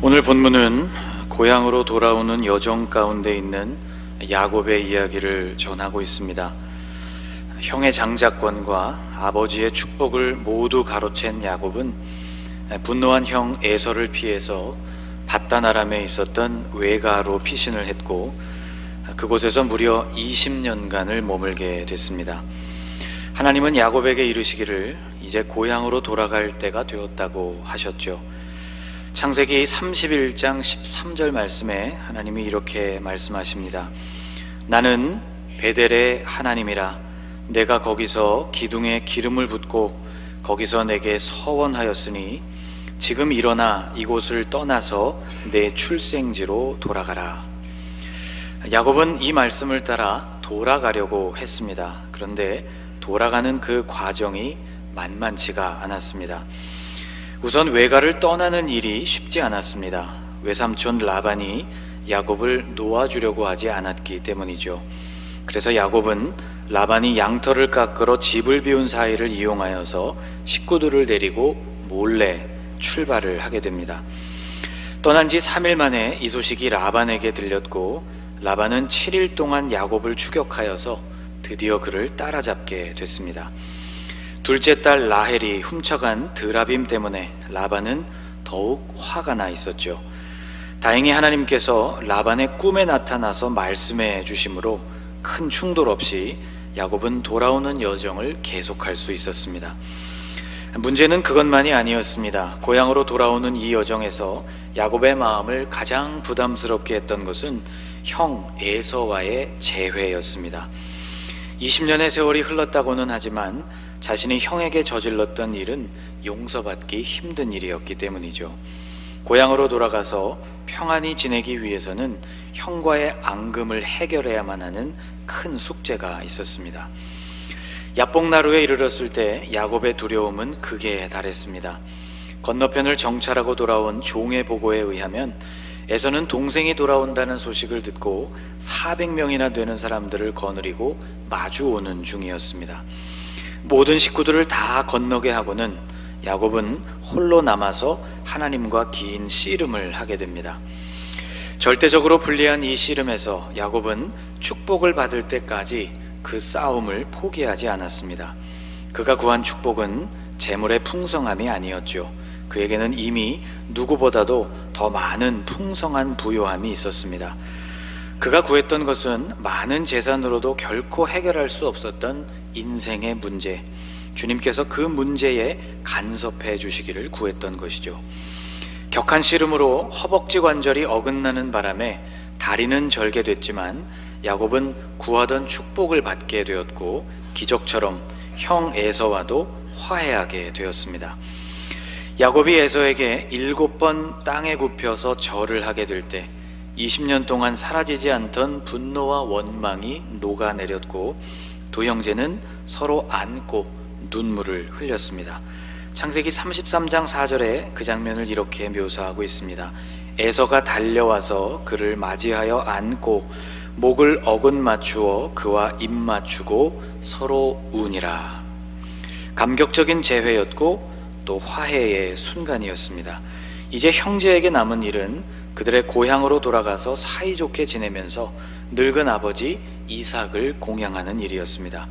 오늘 본문은 고향으로 돌아오는 여정 가운데 있는 야곱의 이야기를 전하고 있습니다. 형의 장자권과 아버지의 축복을 모두 가로챈 야곱은 분노한 형 에서를 피해서 바다나람에 있었던 외가로 피신을 했고 그곳에서 무려 20년간을 머물게 됐습니다. 하나님은 야곱에게 이르시기를 이제 고향으로 돌아갈 때가 되었다고 하셨죠. 창세기 31장 13절 말씀에 하나님이 이렇게 말씀하십니다. 나는 베델의 하나님이라 내가 거기서 기둥에 기름을 붓고 거기서 내게 서원하였으니 지금 일어나 이곳을 떠나서 내 출생지로 돌아가라. 야곱은 이 말씀을 따라 돌아가려고 했습니다. 그런데 돌아가는 그 과정이 만만치가 않았습니다. 우선 외가를 떠나는 일이 쉽지 않았습니다. 외삼촌 라반이 야곱을 놓아주려고 하지 않았기 때문이죠. 그래서 야곱은 라반이 양털을 깎으러 집을 비운 사이를 이용하여서 식구들을 데리고 몰래 출발을 하게 됩니다. 떠난 지 3일 만에 이 소식이 라반에게 들렸고 라반은 7일 동안 야곱을 추격하여서 드디어 그를 따라잡게 됐습니다. 둘째 딸 라헬이 훔쳐간 드라빔 때문에 라반은 더욱 화가 나 있었죠. 다행히 하나님께서 라반의 꿈에 나타나서 말씀해 주심으로 큰 충돌 없이 야곱은 돌아오는 여정을 계속할 수 있었습니다. 문제는 그것만이 아니었습니다. 고향으로 돌아오는 이 여정에서 야곱의 마음을 가장 부담스럽게 했던 것은 형 에서와의 재회였습니다. 20년의 세월이 흘렀다고는 하지만 자신이 형에게 저질렀던 일은 용서받기 힘든 일이었기 때문이죠. 고향으로 돌아가서 평안히 지내기 위해서는 형과의 앙금을 해결해야만 하는 큰 숙제가 있었습니다. 야복나루에 이르렀을 때 야곱의 두려움은 극에 달했습니다. 건너편을 정찰하고 돌아온 종의 보고에 의하면 에서는 동생이 돌아온다는 소식을 듣고 400명이나 되는 사람들을 거느리고 마주오는 중이었습니다. 모든 식구들을 다 건너게 하고는 야곱은 홀로 남아서 하나님과 긴 씨름을 하게 됩니다. 절대적으로 불리한 이 씨름에서 야곱은 축복을 받을 때까지 그 싸움을 포기하지 않았습니다. 그가 구한 축복은 재물의 풍성함이 아니었죠. 그에게는 이미 누구보다도 더 많은 풍성한 부요함이 있었습니다. 그가 구했던 것은 많은 재산으로도 결코 해결할 수 없었던 인생의 문제. 주님께서 그 문제에 간섭해 주시기를 구했던 것이죠. 격한 씨름으로 허벅지 관절이 어긋나는 바람에 다리는 절개됐지만 야곱은 구하던 축복을 받게 되었고 기적처럼 형 에서와도 화해하게 되었습니다. 야곱이 에서에게 일곱 번 땅에 굽혀서 절을 하게 될 때 20년 동안 사라지지 않던 분노와 원망이 녹아내렸고 두 형제는 서로 안고 눈물을 흘렸습니다. 창세기 33장 4절에 그 장면을 이렇게 묘사하고 있습니다. 에서가 달려와서 그를 맞이하여 안고 목을 어긋 맞추어 그와 입 맞추고 서로 우니라. 감격적인 재회였고 또 화해의 순간이었습니다. 이제 형제에게 남은 일은 그들의 고향으로 돌아가서 사이좋게 지내면서 늙은 아버지 이삭을 공양하는 일이었습니다.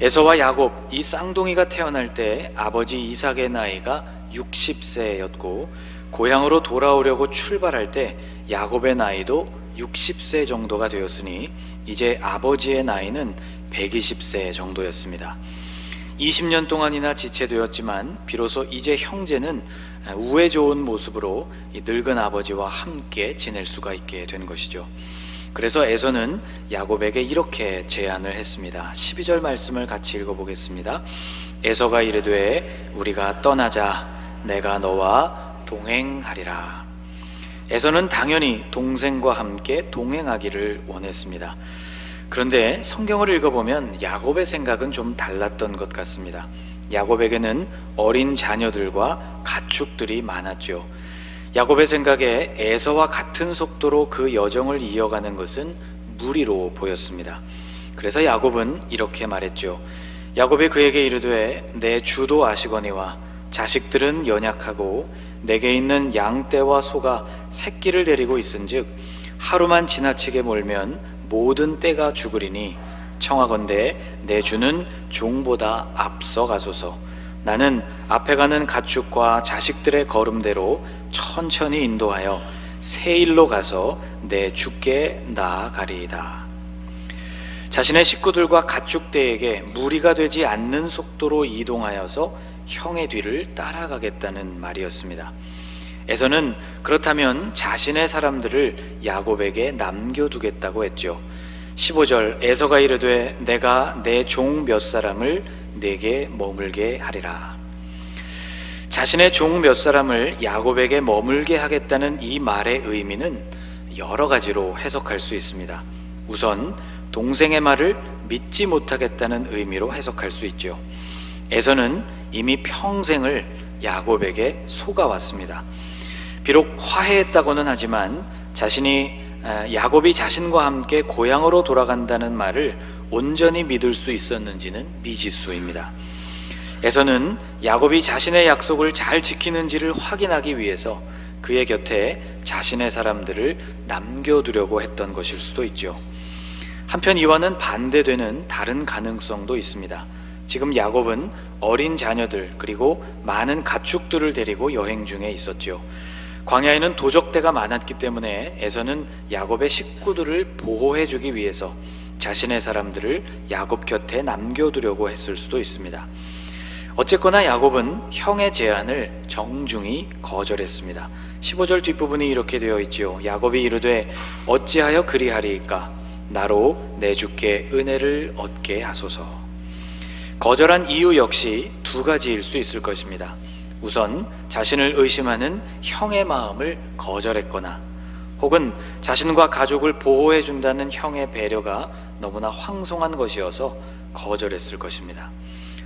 에서와 야곱 이 쌍둥이가 태어날 때 아버지 이삭의 나이가 60세였고 고향으로 돌아오려고 출발할 때 야곱의 나이도 60세 정도가 되었으니 이제 아버지의 나이는 120세 정도였습니다. 20년 동안이나 지체되었지만 비로소 이제 형제는 우애 좋은 모습으로 늙은 아버지와 함께 지낼 수가 있게 된 것이죠. 그래서 에서는 야곱에게 이렇게 제안을 했습니다. 12절 말씀을 같이 읽어보겠습니다. 에서가 이르되 우리가 떠나자 내가 너와 동행하리라. 에서는 당연히 동생과 함께 동행하기를 원했습니다. 그런데 성경을 읽어보면 야곱의 생각은 좀 달랐던 것 같습니다. 야곱에게는 어린 자녀들과 가축들이 많았죠. 야곱의 생각에 에서와 같은 속도로 그 여정을 이어가는 것은 무리로 보였습니다. 그래서 야곱은 이렇게 말했죠. 야곱이 그에게 이르되 내 주도 아시거니와 자식들은 연약하고 내게 있는 양떼와 소가 새끼를 데리고 있은즉 하루만 지나치게 몰면 모든 떼가 죽으리니 청하건대 내 주는 종보다 앞서 가소서 나는 앞에 가는 가축과 자식들의 걸음대로 천천히 인도하여 새 일로 가서 내 주께 나아가리이다. 자신의 식구들과 가축대에게 무리가 되지 않는 속도로 이동하여서 형의 뒤를 따라가겠다는 말이었습니다. 에서는 그렇다면 자신의 사람들을 야곱에게 남겨두겠다고 했죠. 15절 에서가 이르되 내가 내 종 몇 사람을 내게 머물게 하리라. 자신의 종 몇 사람을 야곱에게 머물게 하겠다는 이 말의 의미는 여러 가지로 해석할 수 있습니다. 우선 동생의 말을 믿지 못하겠다는 의미로 해석할 수 있죠. 에서는 이미 평생을 야곱에게 속아왔습니다. 비록 화해했다고는 하지만 자신이 아, 야곱이 자신과 함께 고향으로 돌아간다는 말을 온전히 믿을 수 있었는지는 미지수입니다. 에서는 야곱이 자신의 약속을 잘 지키는지를 확인하기 위해서 그의 곁에 자신의 사람들을 남겨두려고 했던 것일 수도 있죠. 한편 이와는 반대되는 다른 가능성도 있습니다. 지금 야곱은 어린 자녀들 그리고 많은 가축들을 데리고 여행 중에 있었죠. 광야에는 도적대가 많았기 때문에 에서는 야곱의 식구들을 보호해 주기 위해서 자신의 사람들을 야곱 곁에 남겨두려고 했을 수도 있습니다. 어쨌거나 야곱은 형의 제안을 정중히 거절했습니다. 15절 뒷부분이 이렇게 되어 있지요. 야곱이 이르되 어찌하여 그리하리이까 나로 내 주께 은혜를 얻게 하소서. 거절한 이유 역시 두 가지일 수 있을 것입니다. 우선 자신을 의심하는 형의 마음을 거절했거나 혹은 자신과 가족을 보호해 준다는 형의 배려가 너무나 황송한 것이어서 거절했을 것입니다.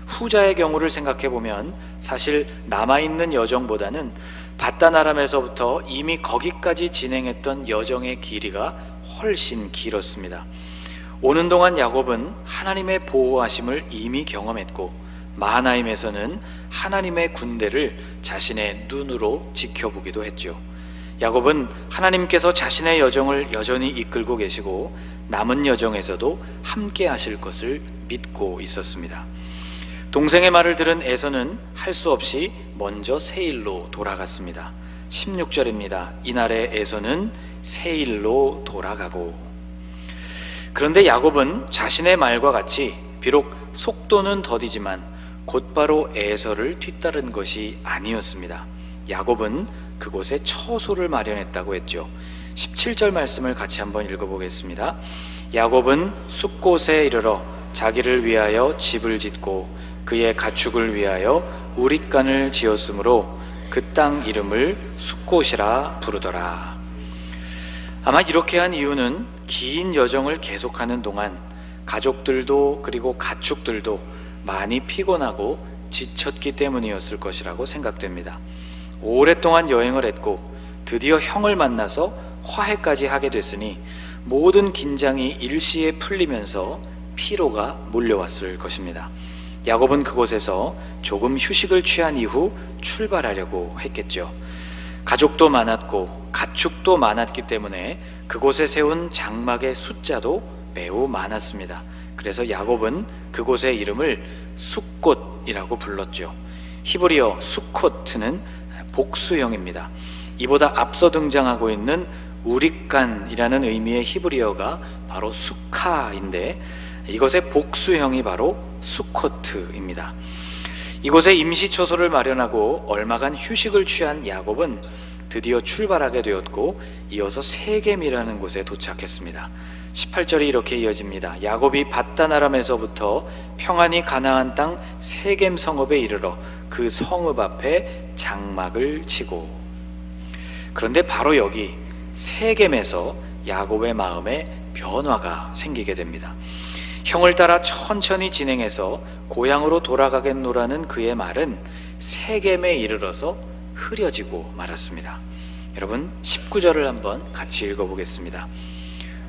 후자의 경우를 생각해 보면 사실 남아있는 여정보다는 바다나람에서부터 이미 거기까지 진행했던 여정의 길이가 훨씬 길었습니다. 오는 동안 야곱은 하나님의 보호하심을 이미 경험했고 마하나임에서는 하나님의 군대를 자신의 눈으로 지켜보기도 했죠. 야곱은 하나님께서 자신의 여정을 여전히 이끌고 계시고 남은 여정에서도 함께 하실 것을 믿고 있었습니다. 동생의 말을 들은 에서는 할 수 없이 먼저 세일로 돌아갔습니다. 16절입니다. 이날에 에서는 세일로 돌아가고 그런데 야곱은 자신의 말과 같이 비록 속도는 더디지만 곧바로 에서를 뒤따른 것이 아니었습니다. 야곱은 그곳에 처소를 마련했다고 했죠. 17절 말씀을 같이 한번 읽어보겠습니다. 야곱은 숲곳에 이르러 자기를 위하여 집을 짓고 그의 가축을 위하여 우릿간을 지었으므로 그 땅 이름을 숲곳이라 부르더라. 아마 이렇게 한 이유는 긴 여정을 계속하는 동안 가족들도 그리고 가축들도 많이 피곤하고 지쳤기 때문이었을 것이라고 생각됩니다. 오랫동안 여행을 했고 드디어 형을 만나서 화해까지 하게 됐으니 모든 긴장이 일시에 풀리면서 피로가 몰려왔을 것입니다. 야곱은 그곳에서 조금 휴식을 취한 이후 출발하려고 했겠죠. 가족도 많았고 가축도 많았기 때문에 그곳에 세운 장막의 숫자도 매우 많았습니다. 그래서 야곱은 그곳의 이름을 숫꽃이라고 불렀죠. 히브리어 수코트는 복수형입니다. 이보다 앞서 등장하고 있는 우리간이라는 의미의 히브리어가 바로 수카인데 이것의 복수형이 바로 수코트입니다. 이곳에 임시 처소를 마련하고 얼마간 휴식을 취한 야곱은 드디어 출발하게 되었고 이어서 세겜이라는 곳에 도착했습니다. 18절이 이렇게 이어집니다. 야곱이 바다나람에서부터 평안히 가나안 땅 세겜 성읍에 이르러 그 성읍 앞에 장막을 치고 그런데 바로 여기 세겜에서 야곱의 마음에 변화가 생기게 됩니다. 형을 따라 천천히 진행해서 고향으로 돌아가겠노라는 그의 말은 세겜에 이르러서 흐려지고 말았습니다. 여러분 19절을 한번 같이 읽어보겠습니다.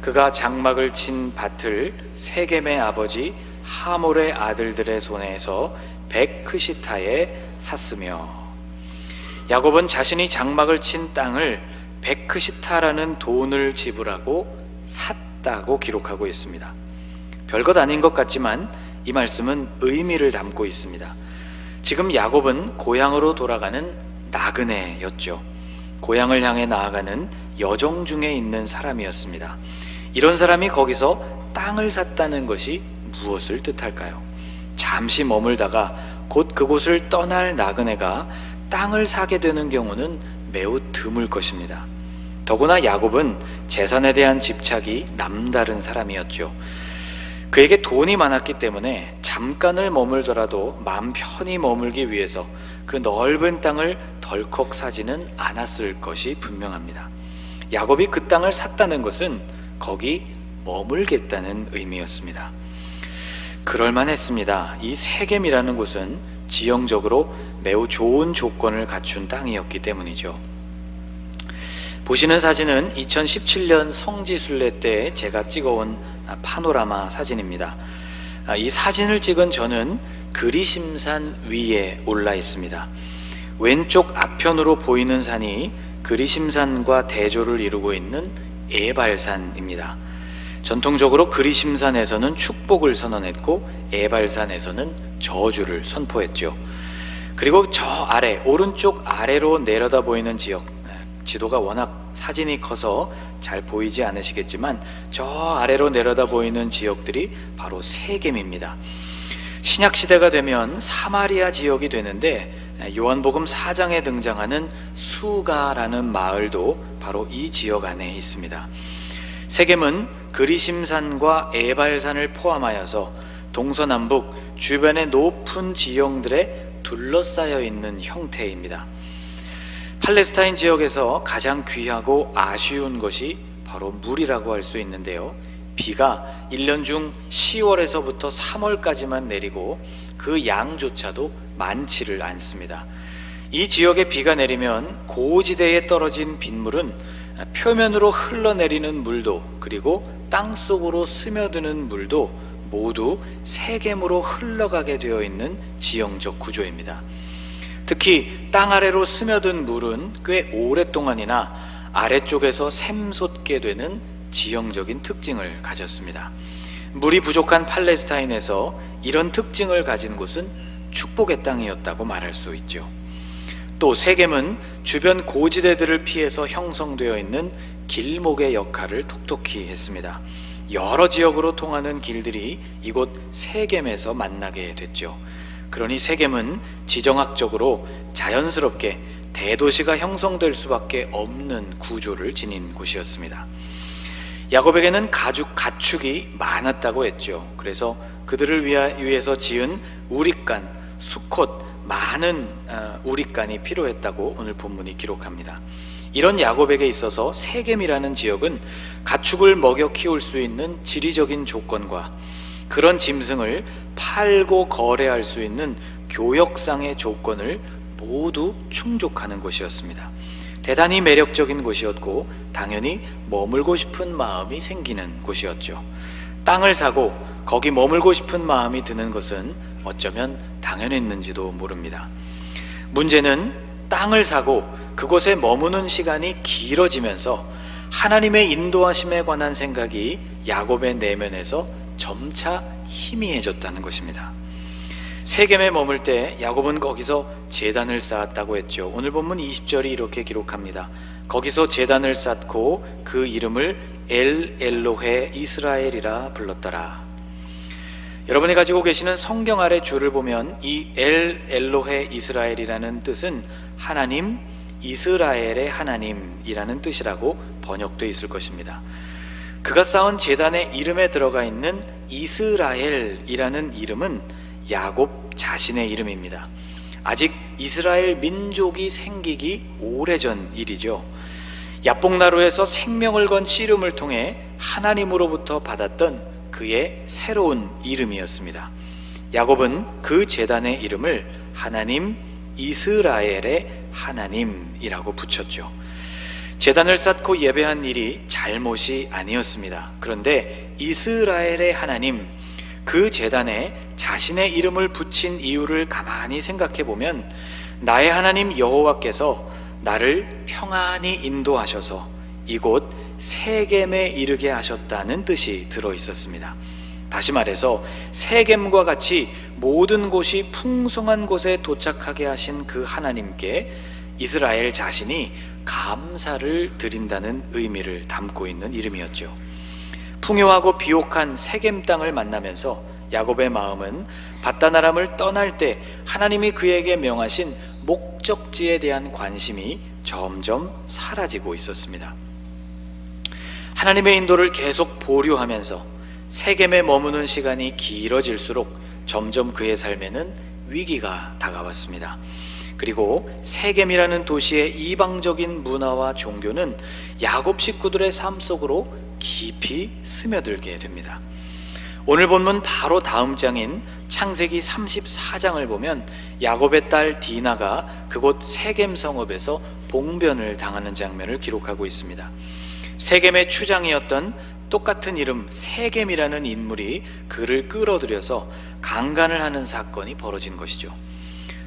그가 장막을 친 밭을 세겜의 아버지 하몰의 아들들의 손에서 백크시타에 샀으며 야곱은 자신이 장막을 친 땅을 베크시타라는 돈을 지불하고 샀다고 기록하고 있습니다. 별것 아닌 것 같지만 이 말씀은 의미를 담고 있습니다. 지금 야곱은 고향으로 돌아가는 나그네였죠. 고향을 향해 나아가는 여정 중에 있는 사람이었습니다. 이런 사람이 거기서 땅을 샀다는 것이 무엇을 뜻할까요? 잠시 머물다가 곧 그곳을 떠날 나그네가 땅을 사게 되는 경우는 매우 드물 것입니다. 더구나 야곱은 재산에 대한 집착이 남다른 사람이었죠. 그에게 돈이 많았기 때문에 잠깐을 머물더라도 마음 편히 머물기 위해서 그 넓은 땅을 덜컥 사지는 않았을 것이 분명합니다. 야곱이 그 땅을 샀다는 것은 거기 머물겠다는 의미였습니다. 그럴만했습니다. 이 세겜이라는 곳은 지형적으로 매우 좋은 조건을 갖춘 땅이었기 때문이죠. 보시는 사진은 2017년 성지순례 때 제가 찍어온 파노라마 사진입니다. 아, 이 사진을 찍은 저는 그리심산 위에 올라 있습니다. 왼쪽 앞편으로 보이는 산이 그리심산과 대조를 이루고 있는 에발산입니다. 전통적으로 그리심산에서는 축복을 선언했고 에발산에서는 저주를 선포했죠. 그리고 저 아래 오른쪽 아래로 내려다 보이는 지역 지도가 워낙 사진이 커서 잘 보이지 않으시겠지만 저 아래로 내려다 보이는 지역들이 바로 세겜입니다. 신약 시대가 되면 사마리아 지역이 되는데 요한복음 4장에 등장하는 수가라는 마을도 바로 이 지역 안에 있습니다. 세겜은 그리심산과 에발산을 포함하여서 동서남북 주변의 높은 지형들에 둘러싸여 있는 형태입니다. 팔레스타인 지역에서 가장 귀하고 아쉬운 것이 바로 물이라고 할 수 있는데요. 비가 1년 중 10월에서부터 3월까지만 내리고 그 양조차도 많지를 않습니다. 이 지역에 비가 내리면 고지대에 떨어진 빗물은 표면으로 흘러내리는 물도 그리고 땅 속으로 스며드는 물도 모두 세겜으로 흘러가게 되어 있는 지형적 구조입니다. 특히 땅 아래로 스며든 물은 꽤 오랫동안이나 아래쪽에서 샘솟게 되는 지형적인 특징을 가졌습니다. 물이 부족한 팔레스타인에서 이런 특징을 가진 곳은 축복의 땅이었다고 말할 수 있죠. 또 세겜은 주변 고지대들을 피해서 형성되어 있는 길목의 역할을 톡톡히 했습니다. 여러 지역으로 통하는 길들이 이곳 세겜에서 만나게 됐죠. 그러니 세겜은 지정학적으로 자연스럽게 대도시가 형성될 수밖에 없는 구조를 지닌 곳이었습니다. 야곱에게는 가죽 가축이 많았다고 했죠. 그래서 그들을 위해서 지은 우리간, 수콧, 많은 어, 우리간이 필요했다고 오늘 본문이 기록합니다. 이런 야곱에게 있어서 세겜이라는 지역은 가축을 먹여 키울 수 있는 지리적인 조건과 그런 짐승을 팔고 거래할 수 있는 교역상의 조건을 모두 충족하는 곳이었습니다. 대단히 매력적인 곳이었고 당연히 머물고 싶은 마음이 생기는 곳이었죠. 땅을 사고 거기 머물고 싶은 마음이 드는 것은 어쩌면 당연했는지도 모릅니다. 문제는 땅을 사고 그곳에 머무는 시간이 길어지면서 하나님의 인도하심에 관한 생각이 야곱의 내면에서 점차 희미해졌다는 것입니다. 세겜에 머물 때 야곱은 거기서 제단을 쌓았다고 했죠. 오늘 본문 20절이 이렇게 기록합니다. 거기서 제단을 쌓고 그 이름을 엘 엘로헤 이스라엘이라 불렀더라. 여러분이 가지고 계시는 성경 아래 줄을 보면 이 엘 엘로헤 이스라엘이라는 뜻은 하나님 이스라엘의 하나님이라는 뜻이라고 번역되어 있을 것입니다. 그가 쌓은 제단의 이름에 들어가 있는 이스라엘이라는 이름은 야곱 자신의 이름입니다. 아직 이스라엘 민족이 생기기 오래전 일이죠. 야복나루에서 생명을 건 씨름을 통해 하나님으로부터 받았던 그의 새로운 이름이었습니다. 야곱은 그 재단의 이름을 하나님 이스라엘의 하나님이라고 붙였죠. 재단을 쌓고 예배한 일이 잘못이 아니었습니다. 그런데 이스라엘의 하나님, 그 재단에 자신의 이름을 붙인 이유를 가만히 생각해 보면 나의 하나님 여호와께서 나를 평안히 인도하셔서 이곳 세겜에 이르게 하셨다는 뜻이 들어 있었습니다. 다시 말해서 세겜과 같이 모든 곳이 풍성한 곳에 도착하게 하신 그 하나님께 이스라엘 자신이 감사를 드린다는 의미를 담고 있는 이름이었죠. 풍요하고 비옥한 세겜 땅을 만나면서 야곱의 마음은 바다나람을 떠날 때 하나님이 그에게 명하신 목적지에 대한 관심이 점점 사라지고 있었습니다. 하나님의 인도를 계속 보류하면서 세겜에 머무는 시간이 길어질수록 점점 그의 삶에는 위기가 다가왔습니다. 그리고 세겜이라는 도시의 이방적인 문화와 종교는 야곱 식구들의 삶 속으로 깊이 스며들게 됩니다. 오늘 본문 바로 다음 장인 창세기 34장을 보면 야곱의 딸 디나가 그곳 세겜 성읍에서 봉변을 당하는 장면을 기록하고 있습니다. 세겜의 추장이었던 똑같은 이름 세겜이라는 인물이 그를 끌어들여서 강간을 하는 사건이 벌어진 것이죠.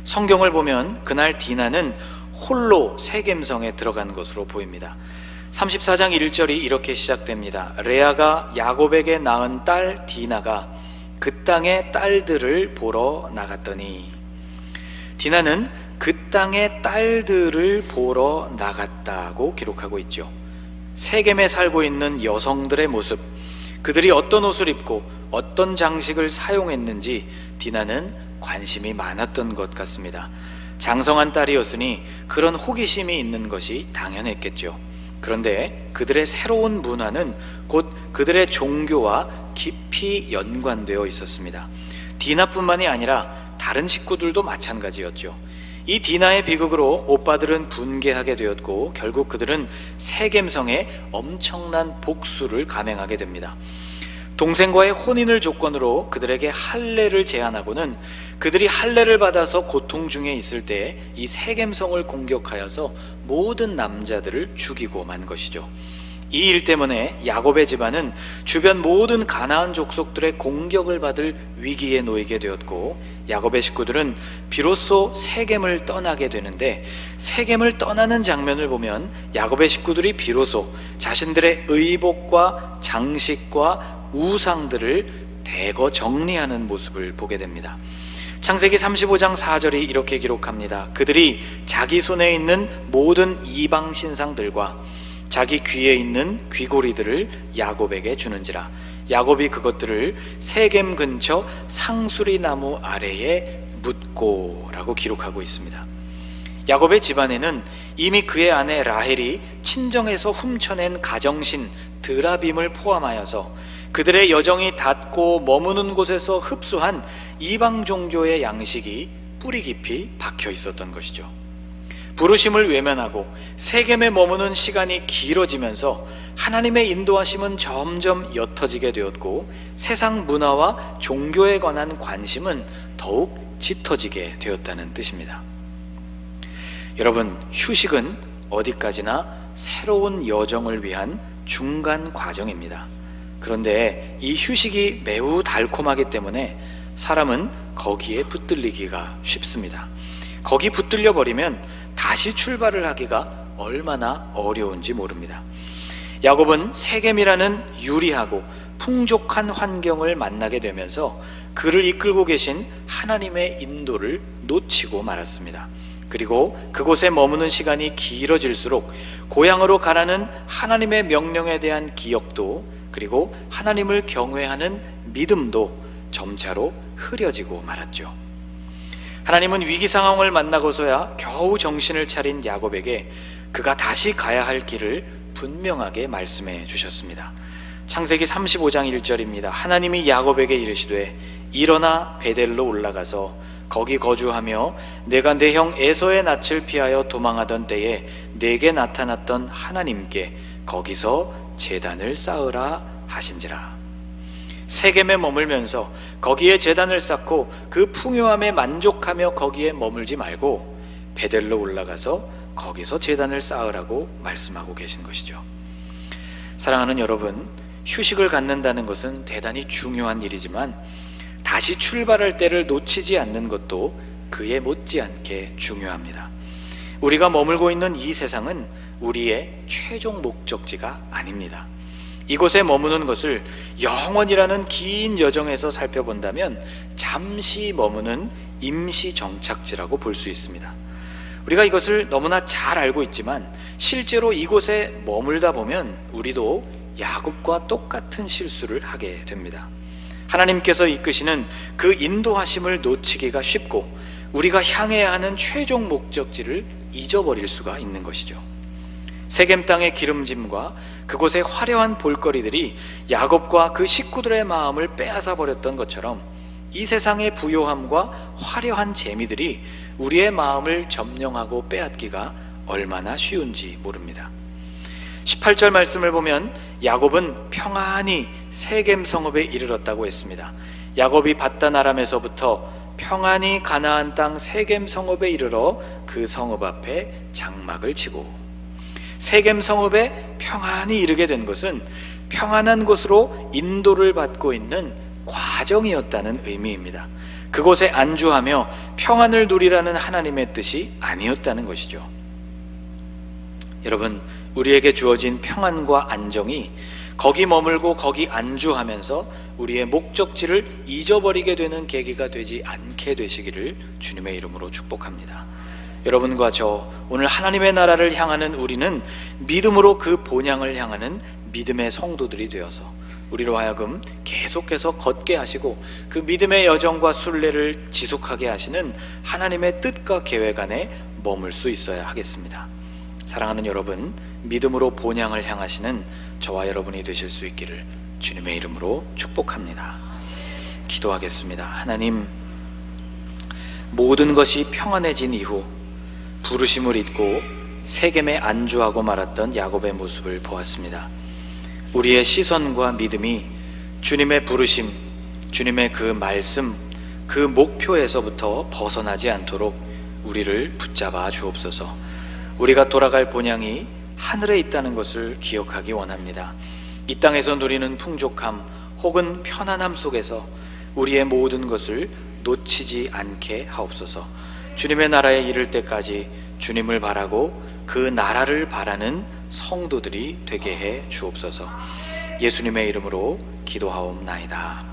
성경을 보면 그날 디나는 홀로 세겜성에 들어간 것으로 보입니다. 34장 1절이 이렇게 시작됩니다. 레아가 야곱에게 낳은 딸 디나가 그 땅의 딸들을 보러 나갔더니 디나는 그 땅의 딸들을 보러 나갔다고 기록하고 있죠. 세겜에 살고 있는 여성들의 모습, 그들이 어떤 옷을 입고 어떤 장식을 사용했는지 디나는 관심이 많았던 것 같습니다. 장성한 딸이었으니 그런 호기심이 있는 것이 당연했겠죠. 그런데 그들의 새로운 문화는 곧 그들의 종교와 깊이 연관되어 있었습니다. 디나뿐만이 아니라 다른 식구들도 마찬가지였죠. 이 디나의 비극으로 오빠들은 분개하게 되었고 결국 그들은 세겜성에 엄청난 복수를 감행하게 됩니다. 동생과의 혼인을 조건으로 그들에게 할례를 제안하고는 그들이 할례를 받아서 고통 중에 있을 때이 세겜성을 공격하여서 모든 남자들을 죽이고 만 것이죠. 이 일 때문에 야곱의 집안은 주변 모든 가나안 족속들의 공격을 받을 위기에 놓이게 되었고 야곱의 식구들은 비로소 세겜을 떠나게 되는데 세겜을 떠나는 장면을 보면 야곱의 식구들이 비로소 자신들의 의복과 장식과 우상들을 대거 정리하는 모습을 보게 됩니다. 창세기 35장 4절이 이렇게 기록합니다. 그들이 자기 손에 있는 모든 이방 신상들과 자기 귀에 있는 귀고리들을 야곱에게 주는지라 야곱이 그것들을 세겜 근처 상수리 나무 아래에 묻고라고 기록하고 있습니다. 야곱의 집안에는 이미 그의 아내 라헬이 친정에서 훔쳐낸 가정신 드라빔을 포함하여서 그들의 여정이 닿고 머무는 곳에서 흡수한 이방 종교의 양식이 뿌리 깊이 박혀 있었던 것이죠. 부르심을 외면하고 세겜에 머무는 시간이 길어지면서 하나님의 인도하심은 점점 옅어지게 되었고 세상 문화와 종교에 관한 관심은 더욱 짙어지게 되었다는 뜻입니다. 여러분, 휴식은 어디까지나 새로운 여정을 위한 중간 과정입니다. 그런데 이 휴식이 매우 달콤하기 때문에 사람은 거기에 붙들리기가 쉽습니다. 거기 붙들려 버리면 다시 출발을 하기가 얼마나 어려운지 모릅니다. 야곱은 세겜이라는 유리하고 풍족한 환경을 만나게 되면서 그를 이끌고 계신 하나님의 인도를 놓치고 말았습니다. 그리고 그곳에 머무는 시간이 길어질수록 고향으로 가라는 하나님의 명령에 대한 기억도 그리고 하나님을 경외하는 믿음도 점차로 흐려지고 말았죠. 하나님은 위기 상황을 만나고서야 겨우 정신을 차린 야곱에게 그가 다시 가야 할 길을 분명하게 말씀해 주셨습니다. 창세기 35장 1절입니다. 하나님이 야곱에게 이르시되 일어나 베델로 올라가서 거기 거주하며 내가 내 형 에서의 낯을 피하여 도망하던 때에 내게 나타났던 하나님께 거기서 제단을 쌓으라 하신지라. 세겜에 머물면서 거기에 제단을 쌓고 그 풍요함에 만족하며 거기에 머물지 말고 베델로 올라가서 거기서 제단을 쌓으라고 말씀하고 계신 것이죠. 사랑하는 여러분, 휴식을 갖는다는 것은 대단히 중요한 일이지만 다시 출발할 때를 놓치지 않는 것도 그에 못지않게 중요합니다. 우리가 머물고 있는 이 세상은 우리의 최종 목적지가 아닙니다. 이곳에 머무는 것을 영원이라는 긴 여정에서 살펴본다면 잠시 머무는 임시 정착지라고 볼 수 있습니다. 우리가 이것을 너무나 잘 알고 있지만 실제로 이곳에 머물다 보면 우리도 야곱과 똑같은 실수를 하게 됩니다. 하나님께서 이끄시는 그 인도하심을 놓치기가 쉽고 우리가 향해야 하는 최종 목적지를 잊어버릴 수가 있는 것이죠. 세겜 땅의 기름짐과 그곳의 화려한 볼거리들이 야곱과 그 식구들의 마음을 빼앗아 버렸던 것처럼 이 세상의 부요함과 화려한 재미들이 우리의 마음을 점령하고 빼앗기가 얼마나 쉬운지 모릅니다. 18절 말씀을 보면 야곱은 평안히 세겜 성읍에 이르렀다고 했습니다. 야곱이 바단 아람에서부터 평안히 가나안 땅 세겜 성읍에 이르러 그 성읍 앞에 장막을 치고 세겜 성읍에 평안히 이르게 된 것은 평안한 곳으로 인도를 받고 있는 과정이었다는 의미입니다. 그곳에 안주하며 평안을 누리라는 하나님의 뜻이 아니었다는 것이죠. 여러분, 우리에게 주어진 평안과 안정이 거기 머물고 거기 안주하면서 우리의 목적지를 잊어버리게 되는 계기가 되지 않게 되시기를 주님의 이름으로 축복합니다. 여러분과 저 오늘 하나님의 나라를 향하는 우리는 믿음으로 그 본향을 향하는 믿음의 성도들이 되어서 우리로 하여금 계속해서 걷게 하시고 그 믿음의 여정과 순례를 지속하게 하시는 하나님의 뜻과 계획 안에 머물 수 있어야 하겠습니다. 사랑하는 여러분, 믿음으로 본향을 향하시는 저와 여러분이 되실 수 있기를 주님의 이름으로 축복합니다. 기도하겠습니다. 하나님, 모든 것이 평안해진 이후 부르심을 잊고 세겜에 안주하고 말았던 야곱의 모습을 보았습니다. 우리의 시선과 믿음이 주님의 부르심, 주님의 그 말씀, 그 목표에서부터 벗어나지 않도록 우리를 붙잡아 주옵소서. 우리가 돌아갈 본향이 하늘에 있다는 것을 기억하기 원합니다. 이 땅에서 누리는 풍족함 혹은 편안함 속에서 우리의 모든 것을 놓치지 않게 하옵소서. 주님의 나라에 이를 때까지 주님을 바라고 그 나라를 바라는 성도들이 되게 해 주옵소서. 예수님의 이름으로 기도하옵나이다.